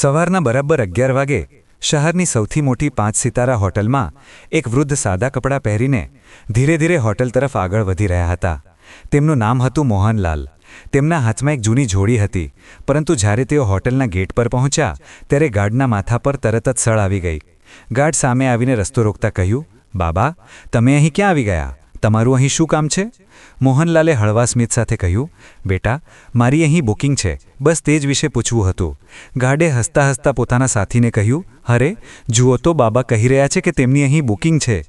સવારના બરાબર અગિયાર વાગે શહેરની સૌથી મોટી પાંચ સિતારા હોટલમાં એક વૃદ્ધ સાદા કપડાં પહેરીને ધીરે ધીરે હોટલ તરફ આગળ વધી રહ્યા હતા. તેમનું નામ હતું મોહનલાલ. તેમના હાથમાં એક જૂની જોડી હતી, પરંતુ જ્યારે તેઓ હોટલના ગેટ પર પહોંચ્યા, ત્યારે ગાર્ડના માથા પર તરત જ સળ આવી ગઈ. ગાર્ડ સામે આવીને રસ્તો રોકતા કહ્યું, બાબા, તમે અહીં ક્યાં આવી ગયા? તમારું અહીં શું કામ છે? મોહનલાલે હળવા સ્મિત સાથે કહ્યું, બેટા, મારી અહીં બુકિંગ છે. બસ તે જ વિશે પૂછવું હતું. ગાર્ડે હસતા હસતા પોતાના સાથીને કહ્યું અરે જુઓ તો બાબા કહી રહ્યા છે કે તેમની અહીં બુકિંગ છે.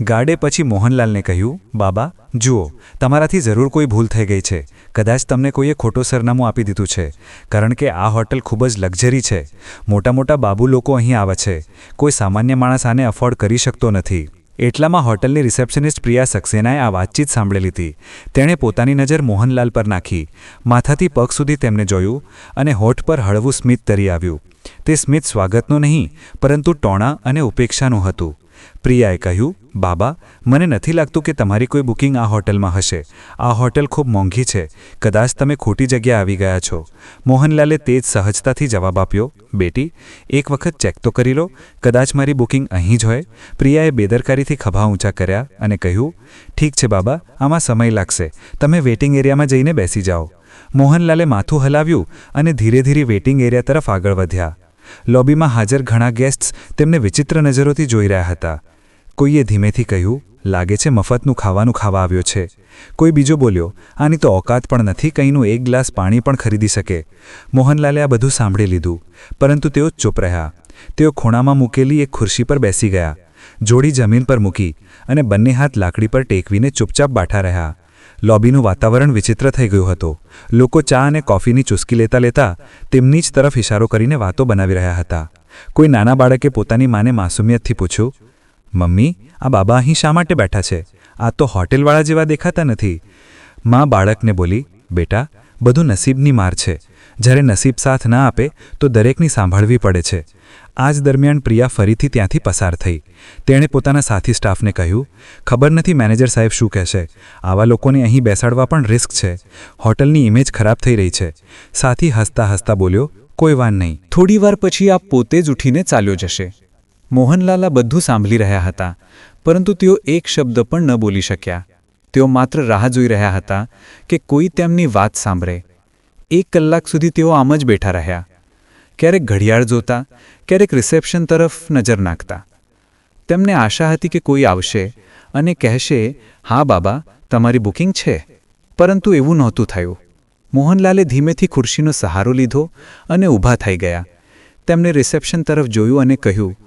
ગાર્ડે પછી મોહનલાલને કહ્યું, બાબા, જુઓ, તમારાથી જરૂર કોઈ ભૂલ થઈ ગઈ છે. કદાચ તમને કોઈએ ખોટો સરનામું આપી દીધું છે. કારણ કે આ હોટલ ખૂબ જ લક્ઝરી છે. મોટા મોટા બાબુ લોકો અહીં આવે છે. કોઈ સામાન્ય માણસ આને અફોર્ડ કરી શકતો નથી. એટલામાં હોટલની રિસેપ્શનિસ્ટ પ્રિયા સક્સેનાએ આ વાતચીત સાંભળેલી હતી. તેણે પોતાની નજર મોહનલાલ પર નાખી. માથાથી પગ સુધી તેમને જોયું અને હોઠ પર હળવું સ્મિત તરી આવ્યું. તે સ્મિત સ્વાગતનું નહીં, પરંતુ ટોણા અને ઉપેક્ષાનું હતું. પ્રિયાએ કહ્યું, બાબા, મને નથી લાગતું કે તમારી કોઈ બુકિંગ આ હોટલમાં હશે. આ હોટલ ખૂબ મોંઘી છે. કદાચ તમે ખોટી જગ્યાએ આવી ગયા છો. મોહનલાલે તે જ સહજતાથી જવાબ આપ્યો, બેટી, એક વખત ચેક તો કરી લો. કદાચ મારી બુકિંગ અહીં જ હોય. પ્રિયાએ બેદરકારીથી ખભા ઊંચા કર્યા અને કહ્યું, ઠીક છે બાબા, આમાં સમય લાગશે. તમે વેઇટિંગ એરિયામાં જઈને બેસી જાઓ. મોહનલાલે માથું હલાવ્યું અને ધીરે ધીરે વેઇટિંગ એરિયા તરફ આગળ વધ્યા. લોબીમાં હાજર ઘણા ગેસ્ટ્સ તેમને વિચિત્ર નજરોથી જોઈ રહ્યા હતા. કોઈએ ધીમેથી કહ્યું, લાગે છે મફતનું ખાવાનું ખાવા આવ્યો છે. કોઈ બીજો બોલ્યો, આની તો ઓકાત પણ નથી કંઈનું એક ગ્લાસ પાણી પણ ખરીદી શકે. મોહનલાલે આ બધું સાંભળી લીધું, પરંતુ તેઓ ચૂપ રહ્યા. તેઓ ખૂણામાં મૂકેલી એક ખુરશી પર બેસી ગયા. જોડી જમીન પર મૂકી અને બંને હાથ લાકડી પર ટેકવીને ચૂપચાપ બાઠા રહ્યા. લોબીનું વાતાવરણ વિચિત્ર થઈ ગયું હતું. લોકો ચા અને કોફીની ચુસ્કી લેતા લેતા તેમની જ તરફ ઇશારો કરીને વાતો બનાવી રહ્યા હતા. કોઈ નાના બાળકે પોતાની માને માસુમિયતથી પૂછ્યું, મમ્મી, આ બાબા અહીં શા માટે બેઠા છે? આ તો હોટેલવાળા જેવા દેખાતા નથી. માં બાળકને બોલી, બેટા બધું નસીબની માર છે. જ્યારે નસીબ સાથ ના આપે, તો દરેકની સાંભળવી પડે છે. આ જ દરમિયાન પ્રિયા ફરીથી ત્યાંથી પસાર થઈ. તેણે પોતાના સાથી સ્ટાફને કહ્યું, ખબર નથી મેનેજર સાહેબ શું કહેશે. આવા લોકોને અહીં બેસાડવા પણ રિસ્ક છે. હોટલની ઇમેજ ખરાબ થઈ રહી છે. સાથી હસતા હસતા બોલ્યો, કોઈ વાન નહીં. થોડીવાર પછી આ પોતે જ ઉઠીને ચાલ્યો જશે. મોહનલાલ બધું સાંભળી રહ્યા હતા, પરંતુ તેઓ એક શબ્દ પણ ન બોલી શક્યા. તેઓ માત્ર રાહ જોઈ રહ્યા હતા કે કોઈ તેમની વાત સાંભળે. એક કલાક સુધી તેઓ આમ જ બેઠા રહ્યા. ક્યારેક ઘડિયાળ જોતા, ક્યારેક રિસેપ્શન તરફ નજર નાખતા. તેમને આશા હતી કે કોઈ આવશે અને કહેશે, હા, બાબા, તમારી બુકિંગ છે. પરંતુ એવું નહોતું થયું. મોહનલાલે ધીમેથી ખુરશીનો સહારો લીધો અને ઊભા થઈ ગયા. તેમણે રિસેપ્શન તરફ જોયું અને કહ્યું,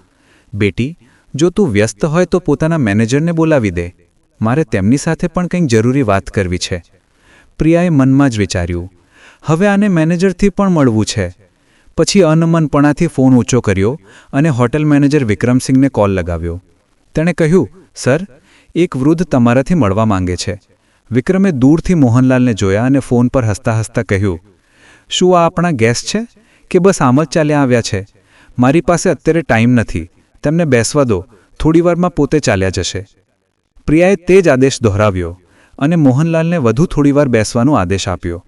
બેટી, જો તું વ્યસ્ત હોય તો પોતાના મેનેજરને બોલાવી દે. મારે તેમની સાથે પણ કંઈક જરૂરી વાત કરવી છે. પ્રિયાએ મનમાં જ વિચાર્યું, હવે આને મેનેજરથી પણ મળવું છે. પછી અનમનપણાથી ફોન ઊંચો કર્યો અને હોટેલ મેનેજર વિક્રમસિંહને કોલ લગાવ્યો. તેણે કહ્યું, સર, એક વૃદ્ધ તમારાથી મળવા માંગે છે. વિક્રમે દૂરથી મોહનલાલને જોયા અને ફોન પર હસતા હસતા કહ્યું, શું આ આપણા ગેસ્ટ છે કે બસ આમ જ ચાલ્યા આવ્યા છે? મારી પાસે અત્યારે ટાઈમ નથી. તેમને બેસવા દો. થોડીવારમાં પોતે ચાલ્યા જશે. પ્રિયાએ તે જ આદેશ દોહરાવ્યો અને મોહનલાલને વધુ થોડીવાર બેસવાનો આદેશ આપ્યો.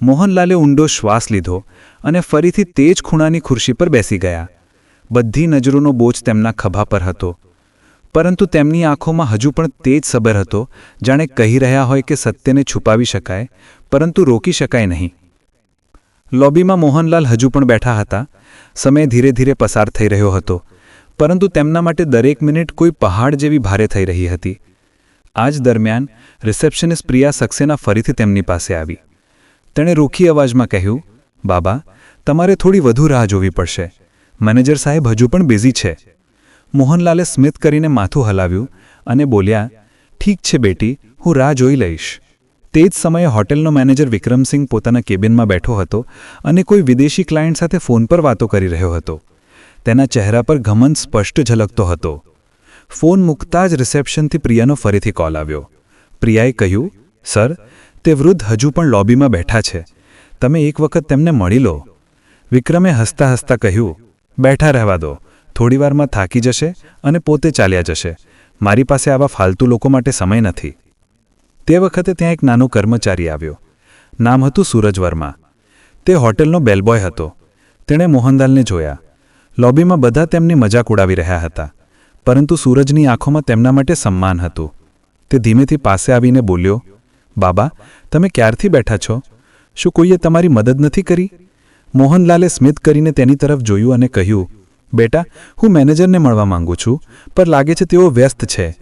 મોહનલાલે ઊંડો શ્વાસ લીધો અને ફરીથી તે જ ખૂણાની ખુરશી પર બેસી ગયા. બધી નજરોનો બોજ તેમના ખભા પર હતો. પરંતુ તેમની આંખોમાં હજુ પણ તે જ સબર હતો, જાણે કહી રહ્યા હોય કે સત્યને છુપાવી શકાય, પરંતુ રોકી શકાય નહીં. લોબીમાં મોહનલાલ હજુ પણ બેઠા હતા. સમય ધીરે ધીરે પસાર થઈ રહ્યો હતો, પરંતુ તેમના માટે દરેક મિનિટ કોઈ પહાડ જેવી ભારે થઈ રહી હતી. આ જ દરમિયાન રિસેપ્શનિસ્ટ પ્રિયા સક્સેના ફરીથી તેમની પાસે આવી. તેણે રોખી અવાજમાં કહ્યું, બાબા, તમારે થોડી વધુ રાહ જોવી પડશે. મેનેજર સાહેબ હજુ પણ બિઝી છે. મોહનલાલે સ્મિત કરીને માથું હલાવ્યું અને બોલ્યા, ઠીક છે બેટી, હું રાહ જોઈ લઈશ. તે જ સમયે હોટેલનો મેનેજર વિક્રમસિંહ પોતાના કેબિનમાં બેઠો હતો અને કોઈ વિદેશી ક્લાયન્ટ સાથે ફોન પર વાતો કરી રહ્યો હતો. તેના ચહેરા પર ઘમન સ્પષ્ટ ઝલકતો હતો. ફોન મૂકતા જ રિસેપ્શનથી પ્રિયાનો ફરીથી કોલ આવ્યો. પ્રિયાએ કહ્યું, સર, તે વૃદ્ધ હજુ પણ લોબીમાં બેઠા છે. તમે એક વખત તેમને મળી લો. વિક્રમે હસતા હસતા કહ્યું, બેઠા રહેવા દો. થોડીવારમાં થાકી જશે અને પોતે ચાલ્યા જશે. મારી પાસે આવા ફાલતુ લોકો માટે સમય નથી. તે વખતે ત્યાં એક નાનો કર્મચારી આવ્યો. નામ હતું સૂરજ વર્મા. તે હોટેલનો બેલબોય હતો. તેણે મોહનલાલને જોયા. લોબીમાં બધા તેમની મજાક ઉડાવી રહ્યા હતા. પરંતુ સૂરજની આંખોમાં તેમના માટે સન્માન હતું. તે ધીમેથી પાસે આવીને બોલ્યો, બાબા, તમે ક્યારથી બેઠા છો? શું કોઈએ તમારી મદદ નથી કરી? મોહનલાલે સ્મિત કરીને તેની તરફ જોયું અને કહ્યું, બેટા, હું મેનેજરને મળવા માંગુ છું પર લાગે છે તેઓ વ્યસ્ત છે.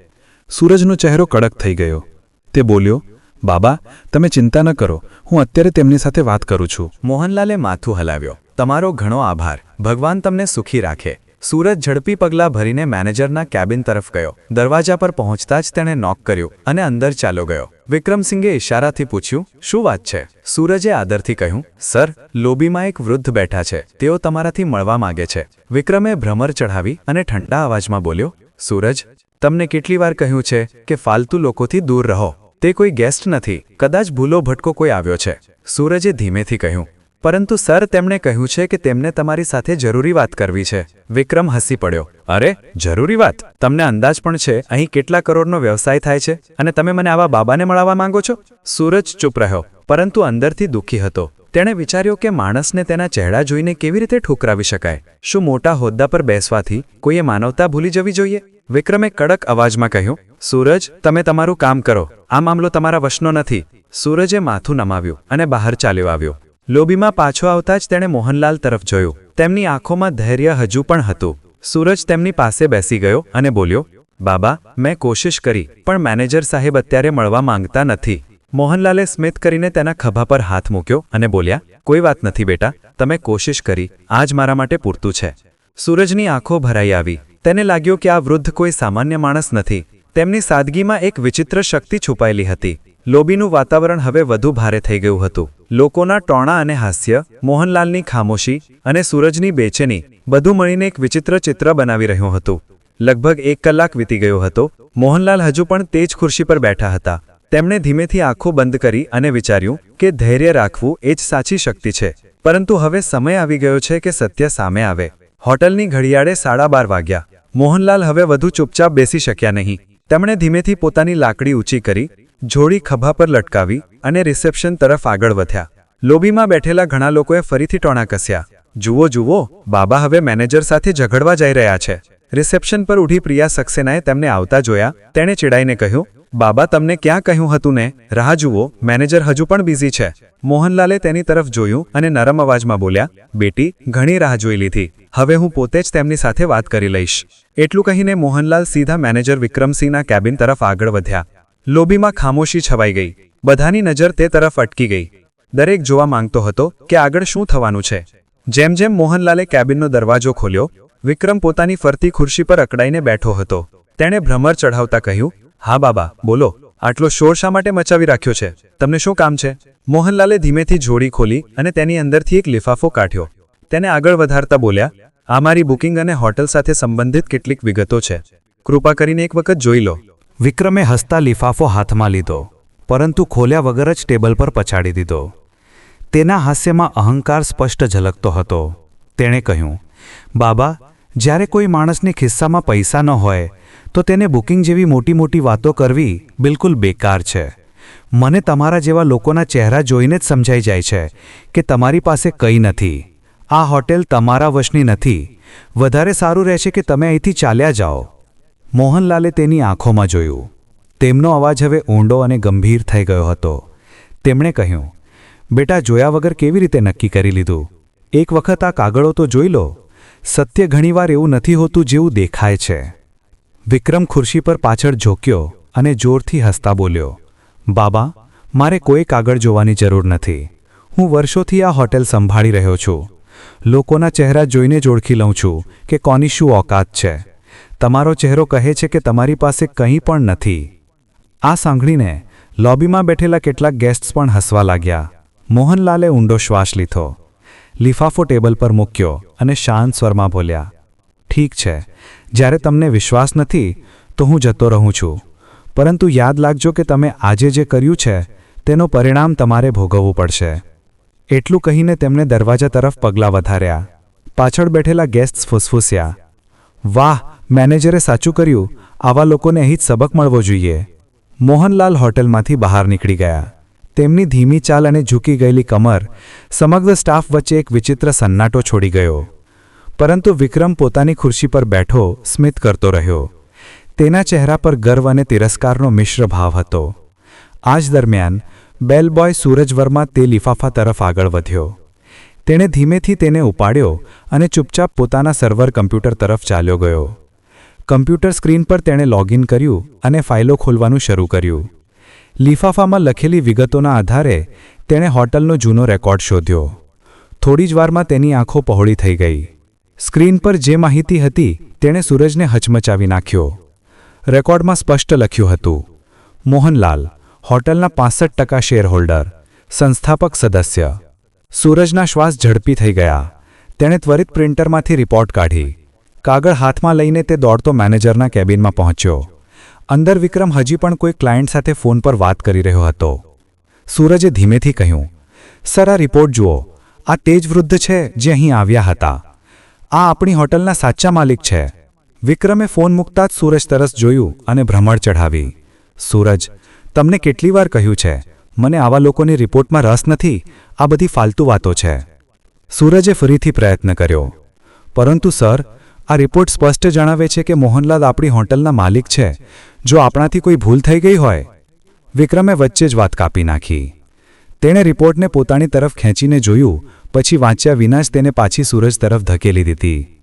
સૂરજનો ચહેરો કડક થઈ ગયો. તે બોલ્યો, બાબા, તમે ચિંતા ન કરો, હું અત્યારે તેમની સાથે વાત કરું છું. મોહનલાલે માથું હલાવ્યો. તમારો ઘણો આભાર. ભગવાન તમને સુખી રાખે. સુરજ ઝડપી પગલાં ભરીને મેનેજરના કેબિન તરફ ગયો. દરવાજા પર પહોંચતા જ તેણે નોક કર્યું અને અંદર ચાલો ગયો. વિક્રમસિંઘે ઇશારાથી પૂછ્યું, શું વાત છે? સૂરજે આદરથી કહ્યું, સર, લોબીમાં એક વૃદ્ધ બેઠા છે. તેઓ તમારાથી મળવા માંગે છે. વિક્રમે ભ્રમર ચઢાવી અને ઠંડા અવાજમાં બોલ્યો, સૂરજ, તમને કેટલી વાર કહ્યું છે કે ફાલતુ લોકોથી દૂર રહો? તે કોઈ ગેસ્ટ નથી. કદાચ ભૂલો ભટકો કોઈ આવ્યો છે. સૂરજે ધીમેથી કહ્યું પરંતુ સર, તેમણે કહ્યું છે કે તેમને તમારી સાથે જરૂરી વાત કરવી છે. વિક્રમ હસી પડ્યો. અરે, જરૂરી વાત? તમને અંદાજ પણ છે? અહીં કેટલા કરોડનો વ્યવસાય થાય છે? અને તમે મને આવા બાબાને મળવા માંગો છો? સૂરજ ચૂપ રહ્યો, પરંતુ અંદરથી દુઃખી હતો. તેણે વિચાર્યો કે માણસને તેના ચહેરા જોઈને કેવી રીતે ઠુકરાવી શકાય? શું મોટા હોદ્દા પર બેસવાથી કોઈએ માનવતા ભૂલી જવી જોઈએ? વિક્રમે કડક અવાજમાં કહ્યું, સૂરજ, તમે તમારું કામ કરો. આ મામલો તમારા વશનો નથી. સૂરજે માથું નમાવ્યું અને બહાર ચાલ્યો આવ્યો. લોબીમાં પાછો આવતા જ તેણે મોહનલાલ તરફ જોયું. તેમની આંખોમાં ધૈર્ય હજુ પણ હતું. સૂરજ તેમની પાસે બેસી ગયો અને બોલ્યો, બાબા, મેં કોશિશ કરી, પણ મેનેજર સાહેબ અત્યારે મળવા માંગતા નથી. મોહનલાલે સ્મિત કરીને તેના ખભા પર હાથ મૂક્યો અને બોલ્યા, કોઈ વાત નથી બેટા, તમે કોશિશ કરી, આજ મારા માટે પૂરતું છે. સૂરજની આંખો ભરાઈ આવી. તેને લાગ્યું કે આ વૃદ્ધ કોઈ સામાન્ય માણસ નથી. તેમની સાદગીમાં એક વિચિત્ર શક્તિ છુપાયેલી હતી. લોબીનું વાતાવરણ હવે વધુ ભારે થઈ ગયું હતું. લોકોના ટોણા અને હાસ્ય, મોહનલાલની ખામોશી અને સૂરજની બેચેની બધું મળીને એક વિચિત્ર ચિત્ર બનાવી રહ્યું હતું. લગભગ એક કલાક વીતી ગયો હતો. મોહનલાલ હજુ પણ તે જ ખુરશી પર બેઠા હતા. તેમણે ધીમેથી આંખો બંધ કરી અને વિચાર્યું કે ધૈર્ય રાખવું એ જ સાચી શક્તિ છે. પરંતુ હવે સમય આવી ગયો છે કે સત્ય સામે આવે. હોટલની ઘડિયાળે સાડા બાર વાગ્યા. મોહનલાલ હવે વધુ ચૂપચાપ બેસી શક્યા નહીં. તેમણે ધીમેથી પોતાની લાકડી ઊંચી કરી જોડી ખભા પર લટકાવી અને રિસેપ્શન તરફ આગળ વધ્યા. લોબીમાં બેઠેલા ઘણા લોકોએ ફરીથી ટોણા કસ્યા. જુઓ જુઓ, બાબા હવે મેનેજર સાથે ઝઘડવા જઈ રહ્યા છે. રિસેપ્શન પર ઉઠી પ્રિયા સક્સેનાએ તેમને આવતા જોયા. તેણે ચીડાઈને કહ્યું, બાબા, તમને ક્યાં કહ્યું હતું ને? રાહ જુઓ, મેનેજર હજુ પણ બિઝી છે. મોહનલાલે તેની તરફ જોયું અને નરમ અવાજમાં બોલ્યા, બેટી, ઘણી રાહ જોઈ લીધી. હવે હું પોતે જ તેમની સાથે વાત કરી લઈશ. એટલું કહીને મોહનલાલ સીધા મેનેજર વિક્રમસિંહના કેબિન તરફ આગળ વધ્યા. લોબીમાં ખામોશી છવાઈ ગઈ. બધાની નજર તે તરફ અટકી ગઈ. દરેક જોવા માંગતો હતો કે આગળ શું થવાનું છે. જેમ જેમ મોહનલાલે કેબિનનો દરવાજો ખોલ્યો, વિક્રમ પોતાની ફરતી ખુરશી પર અકડાઈને બેઠો હતો. તેણે ભ્રમર ચઢાવતા કહ્યું, હા બાબા, બોલો, આટલો શોર શા માટે મચાવી રાખ્યો છે? તમને શું કામ છે? મોહનલાલે ધીમેથી જોડી ખોલી અને તેની અંદરથી એક લિફાફો કાઢ્યો. તેને આગળ વધારતા બોલ્યા, આ મારી બુકિંગ અને હોટલ સાથે સંબંધિત કેટલીક વિગતો છે. કૃપા કરીને એક વખત જોઈ લો. વિક્રમે હસતા લિફાફો હાથમાં લીધો, પરંતુ ખોલ્યા વગર જ ટેબલ પર પછાડી દીધો. તેના હાસ્યમાં અહંકાર સ્પષ્ટ ઝલકતો હતો. તેણે કહ્યું, બાબા, જ્યારે કોઈ માણસને ખિસ્સામાં પૈસા ન હોય, તો તેને બુકિંગ જેવી મોટી મોટી વાતો કરવી બિલકુલ બેકાર છે. મને તમારા જેવા લોકોના ચહેરા જોઈને જ સમજાઈ જાય છે કે તમારી પાસે કંઈ નથી. આ હોટેલ તમારા વશની નથી. વધારે સારું રહેશે કે તમે અહીંથી ચાલ્યા જાઓ. મોહનલાલે તેની આંખોમાં જોયું. તેમનો અવાજ હવે ઊંડો અને ગંભીર થઈ ગયો હતો. તેમણે કહ્યું, બેટા, જોયા વગર કેવી રીતે નક્કી કરી લીધું? એક વખત આ કાગળો તો જોઈ લો. સત્ય ઘણીવાર એવું નથી હોતું જેવું દેખાય છે. વિક્રમ ખુરશી પર પાછળ ઝોક્યો અને જોરથી હસતા બોલ્યો, બાબા, મારે કોઈ કાગળ જોવાની જરૂર નથી. હું વર્ષોથી આ હોટેલ સંભાળી રહ્યો છું. લોકોના ચહેરા જોઈને જ ઓળખી લઉં છું કે કોની શું ઓકાત છે. તમારો ચહેરો કહે છે કે તમારી પાસે કંઈ પણ નથી. આ સાંભળીને લોબીમાં બેઠેલા કેટલાક ગેસ્ટ્સ પણ હસવા લાગ્યા. મોહનલાલે ઊંડો શ્વાસ લીધો. લિફાફો ટેબલ પર મૂક્યો અને શાંત સ્વરમાં બોલ્યા, ઠીક છે. જ્યારે તમને વિશ્વાસ નથી, તો હું જતો રહું છું. પરંતુ યાદ લાગજો કે તમે આજે જે કર્યું છે, તેનો પરિણામ તમારે ભોગવવું પડશે. એટલું કહીને તેમણે દરવાજા તરફ પગલાં વધાર્યા. પાછળ બેઠેલા ગેસ્ટ્સ ફૂસફૂસ્યા. વાહ, મેનેજરે સાચું કર્યું. આવા લોકોને અહીં જ સબક મળવો જોઈએ. મોહનલાલ હોટલમાંથી બહાર નીકળી ગયા. તેમની ધીમી ચાલ અને ઝૂકી ગયેલી કમર સમગ્ર સ્ટાફ વચ્ચે એક વિચિત્ર સન્નાટો છોડી ગયો. પરંતુ વિક્રમ પોતાની ખુરશી પર બેઠો સ્મિત કરતો રહ્યો. તેના ચહેરા પર ગર્વ અને તિરસ્કારનો મિશ્ર ભાવ હતો. આ જ દરમિયાન બેલબોય સૂરજ વર્મા તે લિફાફા તરફ આગળ વધ્યો. તેણે ધીમેથી તેને ઉપાડ્યો અને ચૂપચાપ પોતાના સર્વર કમ્પ્યુટર તરફ ચાલ્યો ગયો. કમ્પ્યુટર સ્ક્રીન પર તેણે લોગિન કર્યું અને ફાઇલો ખોલવાનું શરૂ કર્યું. લિફાફામાં લખેલી વિગતોના આધારે તેણે હોટલનો જૂનો રેકોર્ડ શોધ્યો. થોડી જ વારમાં તેની આંખો પહોળી થઈ ગઈ. સ્ક્રીન પર જે માહિતી હતી તેણે સૂરજને હચમચાવી નાખ્યો. રેકોર્ડમાં સ્પષ્ટ લખ્યું હતું, મોહનલાલ, હોટલના પાસઠ ટકા શેરહોલ્ડર, સંસ્થાપક સદસ્ય સૂરજના શ્વાસ ઝડપી થઈ ગયા. તેણે ત્વરિત પ્રિન્ટરમાંથી રિપોર્ટ કાઢી. કાગળ હાથમાં લઈને તે દોડતો મેનેજરના કેબિનમાં પહોંચ્યો. અંદર વિક્રમ હજી પણ કોઈ ક્લાયન્ટ સાથે ફોન પર વાત કરી રહ્યો હતો. સૂરજે ધીમેથી કહ્યું, સર, આ રિપોર્ટ જુઓ. આ તે જ વૃદ્ધ છે જે અહીં આવ્યા હતા. આ આપણી હોટલના સાચા માલિક છે. વિક્રમે ફોન મૂકતા જ સૂરજ તરસ જોયું અને ભ્રમણ ચઢાવી. સૂરજ, તમને કેટલી વાર કહ્યું છે? મને આવા લોકોની રિપોર્ટમાં રસ નથી, આ બધી ફાલતુ વાતો છે. સૂરજે ફરીથી પ્રયત્ન કર્યો. પરંતુ સર, આ રિપોર્ટ સ્પષ્ટ જણાવે છે કે મોહનલાલ આપણી હોટલના માલિક છે. જો આપણાથી કોઈ ભૂલ થઈ ગઈ હોય? વિક્રમે વચ્ચે જ વાત કાપી નાખી. તેણે રિપોર્ટને પોતાની તરફ ખેંચીને જોયું, પછી વાંચ્યા વિના જ તેને પાછી સૂરજ તરફ ધકેલી દીધી.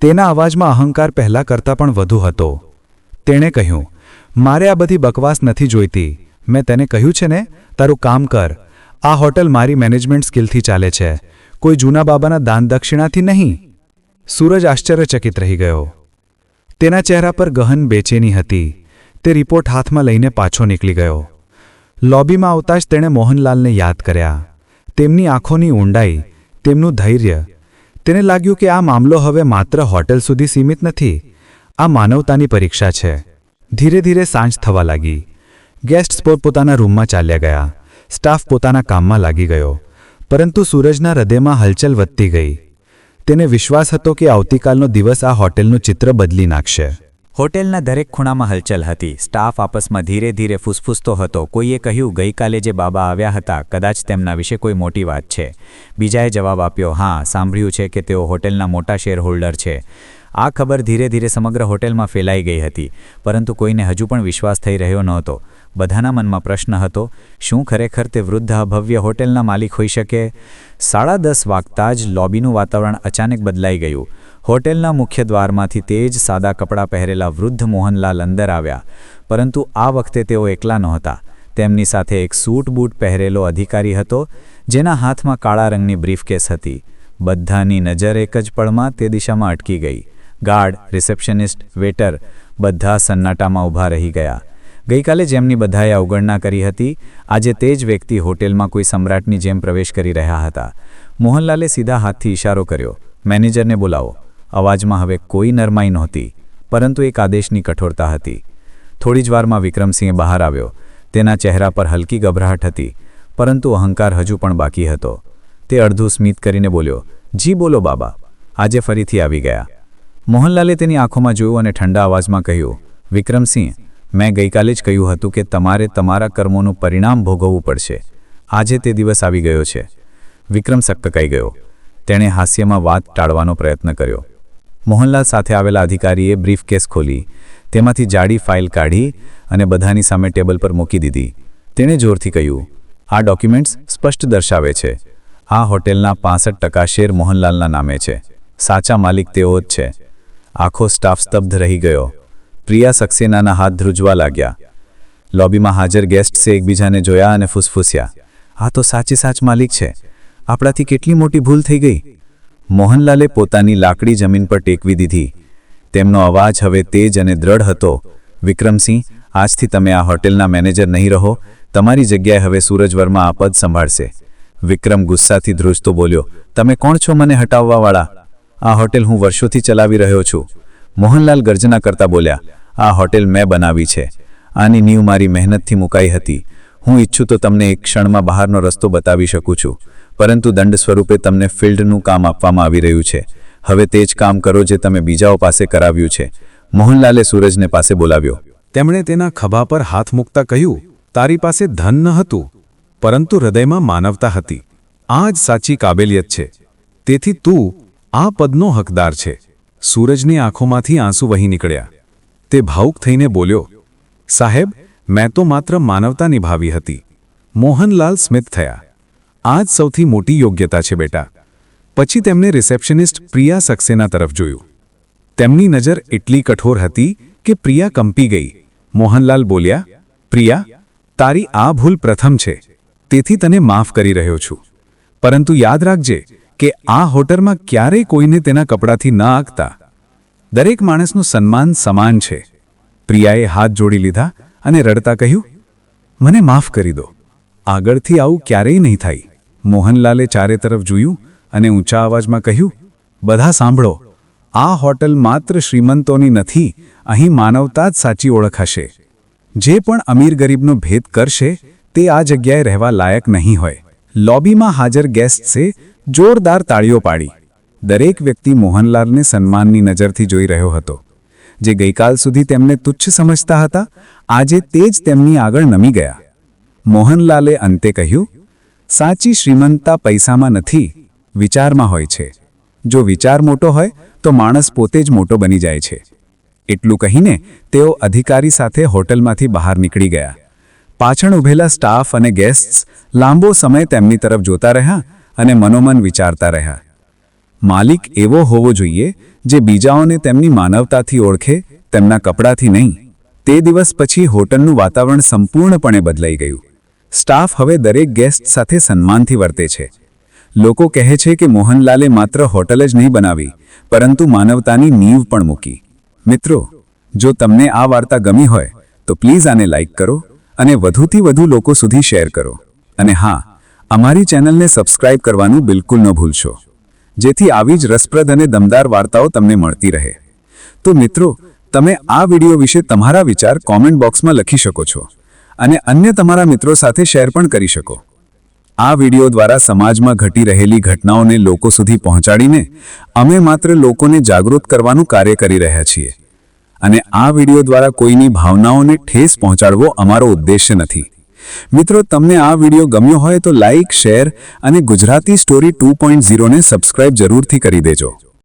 તેના અવાજમાં અહંકાર પહેલાં કરતાં પણ વધુ હતો. તેણે કહ્યું, મારે આ બધી બકવાસ નથી જોઈતી. મેં તેને કહ્યું છે ને, તારું કામ કર. આ હોટલ મારી મેનેજમેન્ટ સ્કિલથી ચાલે છે. કોઈ જૂના બાબાના દાન દક્ષિણાથી નહીં. સૂરજ આશ્ચર્યચકિત રહી ગયો. તેના ચહેરા પર ગહન બેચેની હતી. તે રિપોર્ટ હાથમાં લઈને પાછો નીકળી ગયો. લોબીમાં આવતા જ તેણે મોહનલાલને યાદ કર્યા. તેમની આંખોની ઊંડાઈ, તેમનું ધૈર્ય. તેને લાગ્યું કે આ મામલો હવે માત્ર હોટેલ સુધી સીમિત નથી. આ માનવતાની પરીક્ષા છે. ધીરે ધીરે સાંજ થવા લાગી. ગેસ્ટ્સ પોતપોતાના રૂમમાં ચાલ્યા ગયા. સ્ટાફ પોતાના કામમાં લાગી ગયો. પરંતુ સૂરજના હૃદયમાં હલચલ વધતી ગઈ. તેને વિશ્વાસ હતો કે આવતીકાલનો દિવસ આ હોટેલનું ચિત્ર બદલી નાખશે. હોટેલના દરેક ખૂણામાં હલચલ હતી. સ્ટાફ આપસમાં ધીરે ધીરે ફૂસફૂસતો હતો. કોઈએ કહ્યું, ગઈકાલે જે બાબા આવ્યા હતા, કદાચ તેમના વિશે કોઈ મોટી વાત છે. બીજાએ જવાબ આપ્યો, હા, સાંભળ્યું છે કે તેઓ હોટેલના મોટા શેરહોલ્ડર છે. આ ખબર ધીરે ધીરે સમગ્ર હોટેલમાં ફેલાઈ ગઈ હતી. પરંતુ કોઈને હજુ પણ વિશ્વાસ થઈ રહ્યો નહોતો. બધાના મનમાં પ્રશ્ન હતો, શું ખરેખર તે વૃદ્ધ અભવ્ય હોટેલના માલિક હોઈ શકે સાડા દસ વાગતા જ લોબીનું વાતાવરણ અચાનક બદલાઈ ગયું. હોટેલના મુખ્ય દ્વારમાંથી તે જ સાદા કપડાં પહેરેલા વૃદ્ધ મોહનલાલ અંદર આવ્યા. પરંતુ આ વખતે તેઓ એકલા નહોતા. તેમની સાથે એક સૂટ બૂટ પહેરેલો અધિકારી હતો, જેના હાથમાં કાળા રંગની બ્રીફકેસ હતી. બધાની નજર એક જ પળમાં તે દિશામાં અટકી ગઈ. ગાર્ડ, રિસેપ્શનિસ્ટ, વેટર બધા સન્નાટામાં ઊભા રહી ગયા. ગઈકાલે જેમની બધાએ અવગણના કરી હતી, આજે તે જ વ્યક્તિ હોટેલમાં કોઈ સમ્રાટની જેમ પ્રવેશ કરી રહ્યા હતા. મોહનલાલે સીધા હાથથી ઇશારો કર્યો. મેનેજરને બોલાવો. અવાજમાં હવે કોઈ નરમાઈ નહોતી, પરંતુ એક આદેશની કઠોરતા હતી. થોડી જ વારમાં વિક્રમસિંહ બહાર આવ્યો. તેના ચહેરા પર હલકી ગભરાહટ હતી, પરંતુ અહંકાર હજુ પણ બાકી હતો. તે અડધું સ્મિત કરીને બોલ્યો, જી બોલો બાબા. આજે ફરીથી આવી ગયા. મોહનલાલે તેની આંખોમાં જોયું અને ઠંડા અવાજમાં કહ્યું, વિક્રમસિંહ મેં ગઈકાલે જ કહ્યું હતું કે તમારે તમારા કર્મોનું પરિણામ ભોગવવું પડશે. આજે તે દિવસ આવી ગયો છે. વિક્રમ સક્કકાઈ ગયો. તેણે હાસ્યમાં વાત ટાળવાનો પ્રયત્ન કર્યો. મોહનલાલ સાથે આવેલા અધિકારીએ બ્રીફકેસ ખોલી. તેમાંથી જાડી ફાઇલ કાઢી અને બધાની સામે ટેબલ પર મૂકી દીધી. તેણે જોરથી કહ્યું, આ ડોક્યુમેન્ટ્સ સ્પષ્ટ દર્શાવે છે. આ હોટેલના પાસઠ ટકા શેર મોહનલાલના નામે છે. સાચા માલિક તેઓ જ છે. આખો સ્ટાફ સ્તબ્ધ રહી ગયો. પ્રિયા સક્સેનાના હાથ ધ્રુજવા લાગ્યા. લોબીમાં હાજર ગેસ્ટ્સે એકબીજાને જોયા અને ફૂસફૂસ્યા. આ તો સાચી સાચ માલિક છે. આપણાથી કેટલી મોટી ભૂલ થઈ ગઈ? મોહનલાલે પોતાની લાકડી જમીન પર ટેકવી દીધી. તેમનો અવાજ હવે તેજ અને દ્રઢ હતો. વિક્રમસિંહ, આજથી તમે આ હોટેલના મેનેજર નહીં રહો. તમારી જગ્યાએ હવે સૂરજ વર્મા આ પદ સંભાળશે. વિક્રમ ગુસ્સાથી ધ્રુજતો બોલ્યો, તમે કોણ છો મને હટાવવાવાળા? આ હોટેલ હું વર્ષોથી ચલાવી રહ્યો છું. મોહનલાલ ગર્જના કરતા બોલ્યા, આ હોટેલ મેં બનાવી છે. આની નીવ મારી મહેનતથી મુકાઈ હતી. હું ઈચ્છું તો તમને એક ક્ષણમાં બહારનો રસ્તો બતાવી શકું છું. પરંતુ દંડ સ્વરૂપે તમને ફિલ્ડનું કામ આપવામાં આવી રહ્યું છે. હવે તે જ કામ કરો જે તમે બીજાઓ પાસે કરાવ્યું છે. મોહનલાલે સૂરજને પાસે બોલાવ્યો. તેમણે તેના ખભા પર હાથ મૂકતા કહ્યું, તારી પાસે ધન ન હતું, પરંતુ હૃદયમાં માનવતા હતી. આ જ સાચી કાબેલિયત છે. તેથી તું આ પદનો હકદાર છે. સૂરજની આંખોમાંથી આંસુ વહી નીકળ્યા. તે ભાવુક થઈને બોલ્યો, સાહેબ, મેં તો માત્ર માનવતા નિભાવી હતી. મોહનલાલ સ્મિત થયા. આ જ સૌથી મોટી યોગ્યતા છે બેટા. પછી તેમણે રિસેપ્શનિસ્ટ પ્રિયા સક્સેના તરફ જોયું. તેમની નજર એટલી કઠોર હતી કે પ્રિયા કંપી ગઈ. મોહનલાલ બોલ્યા, પ્રિયા, તારી આ ભૂલ પ્રથમ છે. તેથી તને માફ કરી રહ્યો છું. પરંતુ યાદ રાખજે કે આ હોટલમાં ક્યારેય કોઈને તેના કપડાથી ન આંકતા. દરેક માણસનું સન્માન સમાન છે. પ્રિયાએ હાથ જોડી લીધા અને રડતા કહ્યું, મને માફ કરી દો. આગળથી આવું ક્યારેય નહીં થાય. મોહનલાલે ચારે તરફ જોયું અને ઊંચા અવાજમાં કહ્યું, બધા સાંભળો. આ હોટલ માત્ર શ્રીમંતોની નથી, અહીં માનવતા જ સાચી ઓળખ હશે. જે પણ અમીર ગરીબનો ભેદ કરશે, તે આ જગ્યાએ રહેવા લાયક નહીં હોય. લોબીમાં હાજર ગેસ્ટ્સે જોરદાર તાળીઓ પાડી. દરેક વ્યક્તિ મોહનલાલને સન્માનની નજરથી જોઈ રહ્યો હતો. જે ગઈકાલ સુધી તેમને તુચ્છ સમજતા હતા, આજે તે જ તેમની આગળ નમી ગયા. મોહનલાલે અંતે કહ્યું, સાચી શ્રીમંતતા પૈસામાં નથી, વિચારમાં હોય છે. જો વિચાર મોટો હોય, તો માણસ પોતે જ મોટો બની જાય છે. એટલું કહીને તેઓ અધિકારી સાથે હોટલમાંથી બહાર નીકળી ગયા. પાછળ ઊભેલા સ્ટાફ અને ગેસ્ટ્સ લાંબો સમય તેમની તરફ જોતા રહ્યા અને મનોમન વિચારતા રહ્યા. માલિક એવો હોવો જોઈએ જે બીજાઓને તેમની માનવતાથી ઓળખે, તેમના કપડાથી નહીં. તે દિવસ પછી હોટલનું વાતાવરણ સંપૂર્ણપણે બદલાઈ ગયું. સ્ટાફ હવે દરેક ગેસ્ટ સાથે સન્માનથી વર્તે છે. લોકો કહે છે કે મોહનલાલે માત્ર હોટલ જ નહીં બનાવી, પરંતુ માનવતાની નીંવ પણ મૂકી. મિત્રો, જો તમને આ વાર્તા ગમી હોય, તો પ્લીઝ આને લાઇક કરો અને વધુથી વધુ લોકો સુધી શેર કરો. અને હા, અમારી ચેનલને સબસ્ક્રાઇબ કરવાનું બિલકુલ ન ભૂલશો. જેથી આવી જ રસપ્રદ અને દમદાર વાર્તાઓ તમને મળતી રહે. તો મિત્રો, તમે આ વીડિયો વિશે તમારા વિચાર કોમેન્ટ બોક્સમાં લખી શકો છો. અને અન્ય તમારા મિત્રો સાથે શેર પણ કરી શકો. આ વિડિયો દ્વારા સમાજમાં ઘટી રહેલી ઘટનાઓને લોકો સુધી પહોંચાડીને અમે માત્ર લોકોને જાગૃત કરવાનું કાર્ય કરી રહ્યા છીએ. અને આ વિડિયો દ્વારા કોઈની ભાવનાઓને ઠેસ પહોંચાડવો અમારો ઉદ્દેશ્ય નથી. મિત્રો, તમને આ વિડિયો ગમ્યો હોય તો લાઇક શેર અને ગુજરાતી સ્ટોરી ટુ પોઈન્ટ ઝીરોને સબસ્ક્રાઇબ જરૂરથી કરી દેજો.